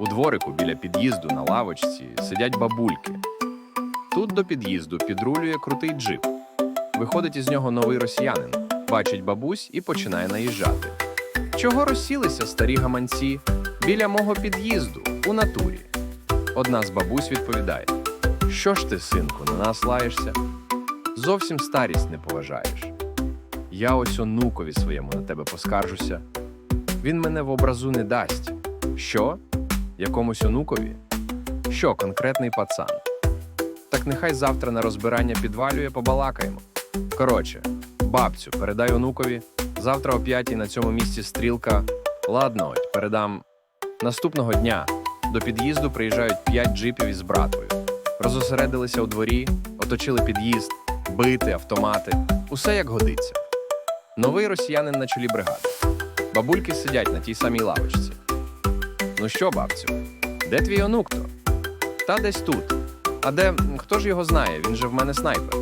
У дворику біля під'їзду на лавочці сидять бабульки. Тут до під'їзду підрулює крутий джип. Виходить із нього новий росіянин, бачить бабусь і починає наїжджати. Чого розсілися старі гаманці біля мого під'їзду у натурі? Одна з бабусь відповідає: Що ж ти, синку, на нас лаєшся? Зовсім старість не поважаєш. Я ось онукові своєму на тебе поскаржуся. Він мене в образу не дасть. Що? Якомусь онукові? Що, конкретний пацан? Так нехай завтра на розбирання підвалює, побалакаємо. Коротше, бабцю, передай онукові. Завтра о п'ятій на цьому місці стрілка. Ладно, ось, передам. Наступного дня до під'їзду приїжджають п'ять джипів із братвою. Розосередилися у дворі, оточили під'їзд, бити, автомати. Усе як годиться. Новий росіянин на чолі бригади. Бабульки сидять на тій самій лавочці. Ну що, бабцю, де твій онук то? Та десь тут. А де хто ж його знає? Він же в мене снайпер.